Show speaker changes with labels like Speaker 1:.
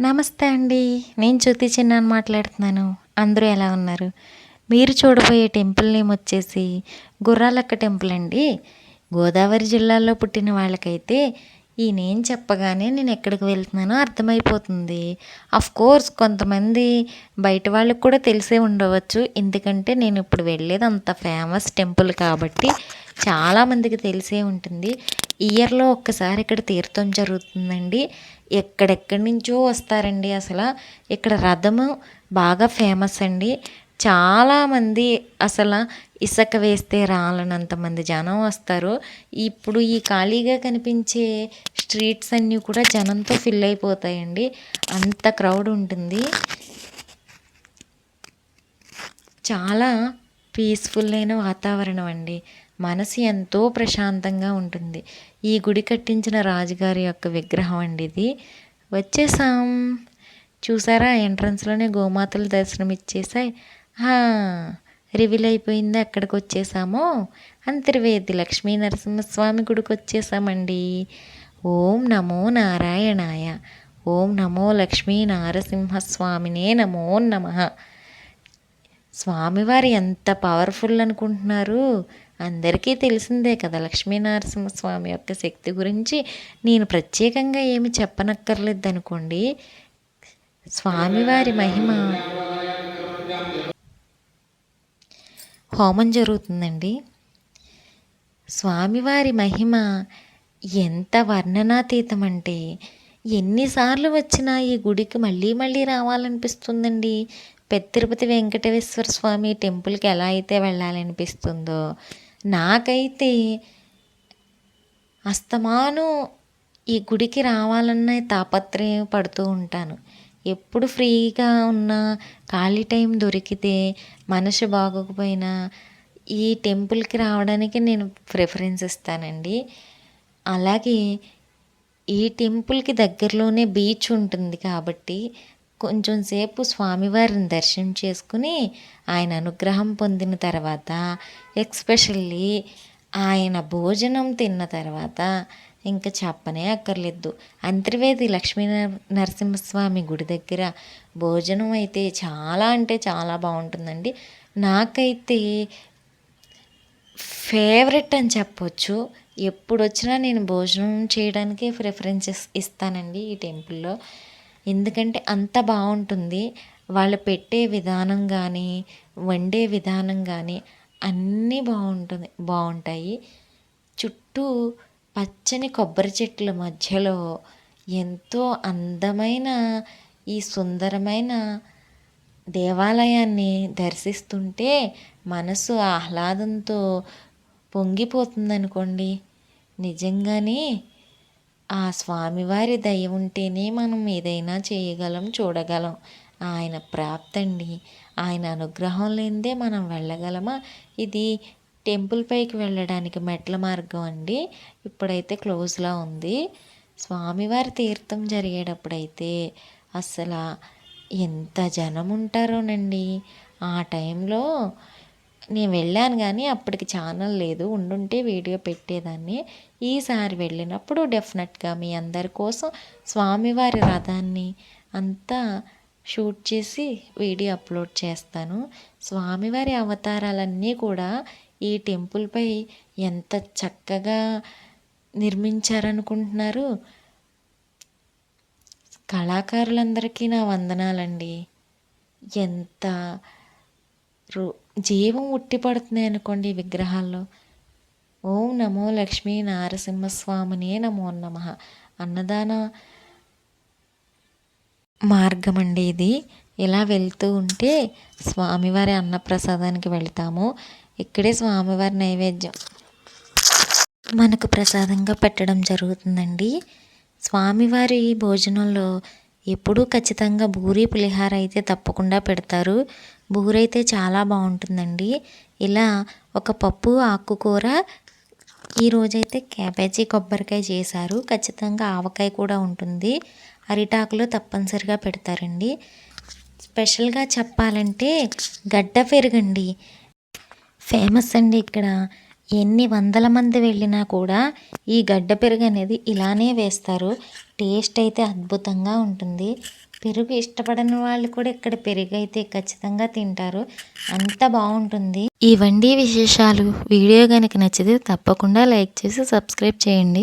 Speaker 1: నమస్తే అండి. నేను జ్యోతి చిన్నాను మాట్లాడుతున్నాను. అందరూ ఎలా ఉన్నారు? మీరు చూడబోయే టెంపుల్ నేమ్ వచ్చేసి గుర్రాలక్క టెంపుల్ అండి. గోదావరి జిల్లాలో పుట్టిన వాళ్ళకైతే ఈ నేను చెప్పగానే నేను ఎక్కడికి వెళ్తున్నానో అర్థమైపోతుంది. అఫ్ కోర్స్ కొంతమంది బయట వాళ్ళకి కూడా తెలిసే ఉండవచ్చు. ఎందుకంటే నేను ఇప్పుడు వెళ్ళేది అంత ఫేమస్ టెంపుల్ కాబట్టి చాలామందికి తెలిసే ఉంటుంది. ఇయర్లో ఒక్కసారి ఇక్కడ తీర్థం జరుగుతుందండి. ఎక్కడెక్కడి నుంచో వస్తారండి అసలు. ఇక్కడ రథము బాగా ఫేమస్ అండి. చాలామంది అసలు ఇసుక వేస్తే రాలనంత మంది జనం వస్తారు. ఇప్పుడు ఈ ఖాళీగా కనిపించే స్ట్రీట్స్ అన్నీ కూడా జనంతో ఫిల్ అయిపోతాయండి. అంత క్రౌడ్ ఉంటుంది. చాలా పీస్ఫుల్ అయిన వాతావరణం అండి. మనసు ఎంతో ప్రశాంతంగా ఉంటుంది. ఈ గుడి కట్టించిన రాజుగారి యొక్క విగ్రహం అండి ఇది. వచ్చేసాం. చూసారా? ఎంట్రన్స్లోనే గోమాతలు దర్శనం ఇచ్చేసాయి రివీల్ అయిపోయింది అక్కడికి వచ్చేసామో అంతర్వేది లక్ష్మీ నరసింహస్వామి గుడికి వచ్చేసామండి ఓం నమో నారాయణాయ. ఓం నమో లక్ష్మీ నారసింహస్వామినే నమో నమ. స్వామివారి ఎంత పవర్ఫుల్ అనుకుంటున్నారు. అందరికీ తెలిసిందే కదా లక్ష్మీనరసింహస్వామి యొక్క శక్తి గురించి. నేను ప్రత్యేకంగా ఏమి చెప్పనక్కర్లేదనుకోండి. స్వామివారి మహిమ. హోమం జరుగుతుందండి. స్వామివారి మహిమ ఎంత వర్ణనాతీతం అంటే ఎన్నిసార్లు వచ్చినా ఈ గుడికి మళ్ళీ మళ్ళీ రావాలనిపిస్తుందండి. పెద్ద తిరుపతి వెంకటేశ్వర స్వామి టెంపుల్కి ఎలా అయితే వెళ్ళాలనిపిస్తుందో నాకైతే అస్తమాను ఈ గుడికి రావాలన్న తాపత్రయం పడుతూ ఉంటాను. ఎప్పుడు ఫ్రీగా ఉన్న ఖాళీ టైం దొరికితే మనసు బాగోకపోయినా ఈ టెంపుల్కి రావడానికి నేను ప్రిఫరెన్స్ ఇస్తానండి. అలాగే ఈ టెంపుల్కి దగ్గరలోనే బీచ్ ఉంటుంది కాబట్టి కొంచెం సేపు స్వామివారిని దర్శనం చేసుకుని ఆయన అనుగ్రహం పొందిన తర్వాత ఎక్స్పెషల్లీ ఆయన భోజనం తిన్న తర్వాత ఇంకా చెప్పనే అక్కర్లేదు. అంతర్వేది లక్ష్మీ నరసింహస్వామి గుడి దగ్గర భోజనం అయితే చాలా అంటే చాలా బాగుంటుందండి. నాకైతే ఫేవరెట్ అని చెప్పొచ్చు. ఎప్పుడు వచ్చినా నేను భోజనం చేయడానికే ప్రిఫరెన్సెస్ ఇస్తానండి ఈ టెంపుల్లో. ఎందుకంటే అంత బాగుంటుంది. వాళ్ళు పెట్టే విధానం కానీ వండే విధానం కానీ అన్నీ బాగుంటుంది బాగుంటాయి. చుట్టూ పచ్చని కొబ్బరి చెట్ల మధ్యలో ఎంతో అందమైన ఈ సుందరమైన దేవాలయాన్ని దర్శిస్తుంటే మనసు ఆహ్లాదంతో పొంగిపోతుంది అనుకోండి నిజంగానే ఆ స్వామివారి దయ ఉంటేనే మనం ఏదైనా చేయగలం చూడగలం. ఆయన ప్రాప్తండి. ఆయన అనుగ్రహం లేనిదే మనం వెళ్ళగలమా? ఇది టెంపుల్ పైకి వెళ్ళడానికి మెట్ల మార్గం అండి. ఇప్పుడైతే క్లోజ్లా ఉంది. స్వామివారి తీర్థం జరిగేటప్పుడైతే అసలు ఎంత జనం ఉంటారోనండి. ఆ టైంలో నేను వెళ్ళాను కానీ అప్పటికి ఛానల్ లేదు. ఉండుంటే వీడియో పెట్టేదాన్ని. ఈసారి వెళ్ళినప్పుడు డెఫినెట్గా మీ అందరి కోసం స్వామివారి రథాన్ని అంతా షూట్ చేసి వీడియో అప్లోడ్ చేస్తాను. స్వామివారి అవతారాలన్నీ కూడా ఈ టెంపుల్పై ఎంత చక్కగా నిర్మించారనుకుంటున్నారు? కళాకారులందరికీ నా వందనాలండి. ఎంత రు జీవం ఉట్టిపడుతున్నాయి అనుకోండి ఈ విగ్రహాల్లో. ఓం నమో లక్ష్మీ నారసింహస్వామినే నమో నమ. అన్నదాన మార్గం అండి ఇది. ఇలా వెళ్తూ ఉంటే స్వామివారి అన్నప్రసాదానికి వెళ్తాము. ఇక్కడే స్వామివారి నైవేద్యం మనకు ప్రసాదంగా పెట్టడం జరుగుతుందండి. స్వామివారి భోజనంలో ఎప్పుడూ ఖచ్చితంగా బూరి పులిహార అయితే తప్పకుండా పెడతారు. బూరైతే చాలా బాగుంటుందండి. ఇలా ఒక పప్పు ఆకుకూర ఈరోజైతే క్యాబేజీ కొబ్బరికాయ చేశారు. ఖచ్చితంగా ఆవకాయ కూడా ఉంటుంది. అరిటాకులో తప్పనిసరిగా పెడతారండి. స్పెషల్గా చెప్పాలంటే గడ్డ పెరుగండి. ఫేమస్ అండి ఇక్కడ. ఎన్ని వందల మంది వెళ్ళినా కూడా ఈ గడ్డ పెరుగు అనేది ఇలానే వేస్తారు. టేస్ట్ అయితే అద్భుతంగా ఉంటుంది. పెరుగు ఇష్టపడని వాళ్ళు కూడా ఇక్కడ పెరుగు అయితే ఖచ్చితంగా తింటారు. అంత బాగుంటుంది. ఇవండి విశేషాలు వీడియో కనుక నచ్చితే తప్పకుండా లైక్ చేసి సబ్స్క్రైబ్ చేయండి.